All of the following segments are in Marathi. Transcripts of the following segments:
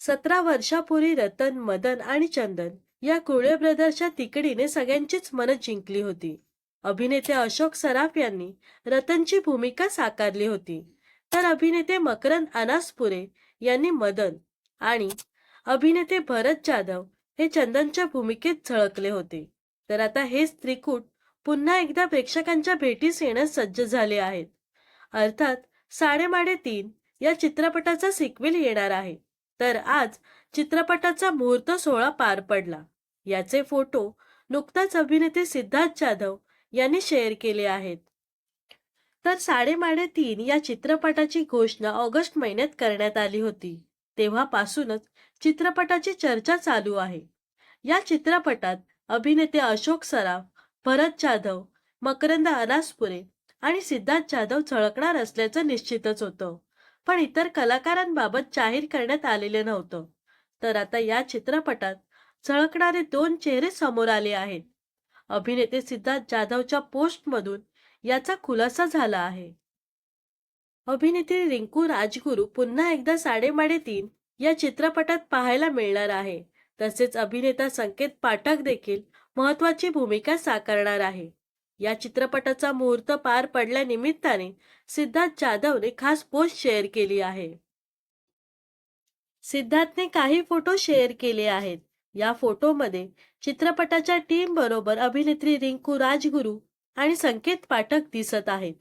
सतरा वर्षापूर्वी रतन मदन आणि चंदन या कुळे ब्रदर्सच्या तिकडीने सगळ्यांचीच मनं जिंकली होती. अभिनेते अशोक सराफ यांनी रतनची भूमिका साकारली होती. तर अभिनेते मकरंद अनासपुरे यांनी मदन आणि अभिनेते भरत जाधव हे चंदनच्या भूमिकेत झळकले होते. तर आता हेच त्रिकूट पुन्हा एकदा प्रेक्षकांच्या भेटीस येण्यास सज्ज झाले आहेत. अर्थात साडेमाडे तीन या चित्रपटाचा सिक्वेल येणार आहे. तर आज चित्रपटाचा मुहूर्त सोहळा पार पडला. याचे फोटो नुकताच अभिनेते सिद्धार्थ जाधव यांनी शेअर केले आहेत. तर साडेमाडे तीन या चित्रपटाची घोषणा ऑगस्ट महिन्यात करण्यात आली होती. तेव्हापासूनच चित्रपटाची चर्चा चालू आहे. या चित्रपटात अभिनेते अशोक सराफ भरत जाधव मकरंद अनासपुरे आणि सिद्धार्थ जाधव झळकणार असल्याचं निश्चितच होतं. पण इतर कलाकारांबाबत जाहीर करण्यात आलेलं नव्हतं. तर आता या चित्रपटात झळकणारे दोन चेहरे समोर आले आहेत. अभिनेते सिद्धार्थ जाधवच्या पोस्टमधून याचा खुलासा झाला आहे. अभिनेत्री रिंकू राजगुरू पुन्हा एकदा साडेमाडे तीन या चित्रपटात पाहायला मिळणार आहे. तसेच अभिनेता संकेत पाठक देखील महत्वाची भूमिका साकारणार आहे. या चित्रपटाचा मुहूर्त पार पडल्यानिमित्ताने सिद्धार्थ जाधवने खास पोस्ट शेअर केली आहे. सिद्धार्थने काही फोटो शेअर केले आहेत. या फोटोमध्ये चित्रपटाच्या टीम बरोबर अभिनेत्री रिंकू राजगुरू आणि संकेत पाठक दिसत आहेत.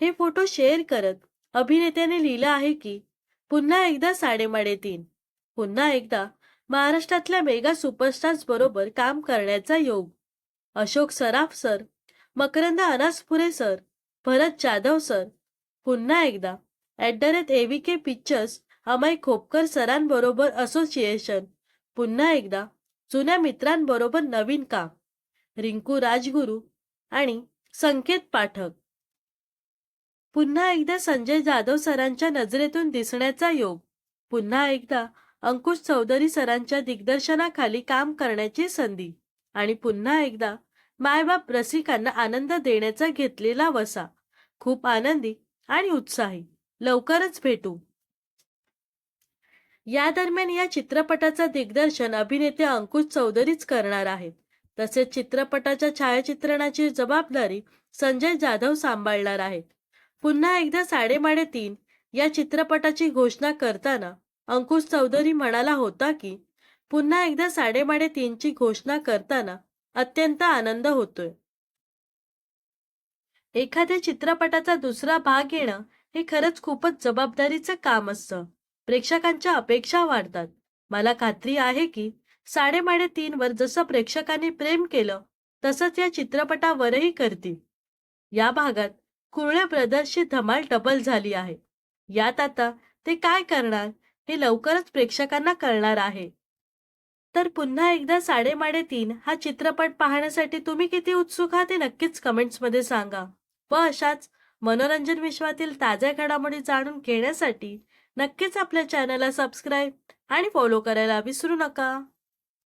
हे फोटो शेअर करत अभिनेत्याने लिहिलं आहे की पुन्हा एकदा साडेमाडे तीन. पुन्हा एकदा महाराष्ट्रातल्या मेगा सुपरस्टार्स बरोबर काम करण्याचा योग. Ashok Saraf sir Makarand Anaspure sir. Bharat Jadhav sir. पुन्हा एकदा. At the rate A V K pictures Amey Khopkar सरांबरोबर association. पुन्हा एकदा. जुन्या मित्रांबरोबर नवीन काम. रिंकू राजगुरू आणि संकेत पाठक. पुन्हा एकदा संजय जाधव सरांच्या नजरेतून दिसण्याचा योग. पुन्हा एकदा अंकुश चौधरी सरांच्या दिग्दर्शनाखाली काम करण्याची संधी. आणि पुन्हा एकदा मायबाप रसिकांना आनंद देण्याचा घेतलेला वसा. खूप आनंदी आणि उत्साही. लवकरच भेटू. या दरम्यान या चित्रपटाचं दिग्दर्शन अभिनेते अंकुश चौधरीच करणार आहेत. तसेच चित्रपटाच्या छायाचित्रणाची जबाबदारी संजय जाधव सांभाळणार आहेत. पुन्हा एकदा साडेमाडे तीन या चित्रपटाची घोषणा करताना अंकुश चौधरी म्हणाला होता की पुन्हा एकदा साडेमाडे तीनची घोषणा करताना अत्यंत आनंद होतोय. एखाद्या चित्रपटाचा दुसरा भाग येणं हे खरंच खूपच जबाबदारीचं काम असतं. प्रेक्षकांच्या अपेक्षा वाढतात. मला खात्री आहे की साडेमाडे तीन वर जसं प्रेक्षकांनी प्रेम केलं तसंच या चित्रपटावरही करतील. या भागात कुरळ्या ब्रदर्सची धमाल डबल झाली आहे. यात आता ते काय करणार हे लवकरच प्रेक्षकांना कळणार आहे. तर पुन्हा एकदा साडेमाडे तीन हा चित्रपट पाहण्यासाठी तुम्ही किती उत्सुक आहात ते नक्कीच कमेंट्समध्ये सांगा. व अशाच मनोरंजन विश्वातील ताज्या घडामोडी जाणून घेण्यासाठी नक्कीच आपल्या चॅनलला सबस्क्राईब आणि फॉलो करायला विसरू नका.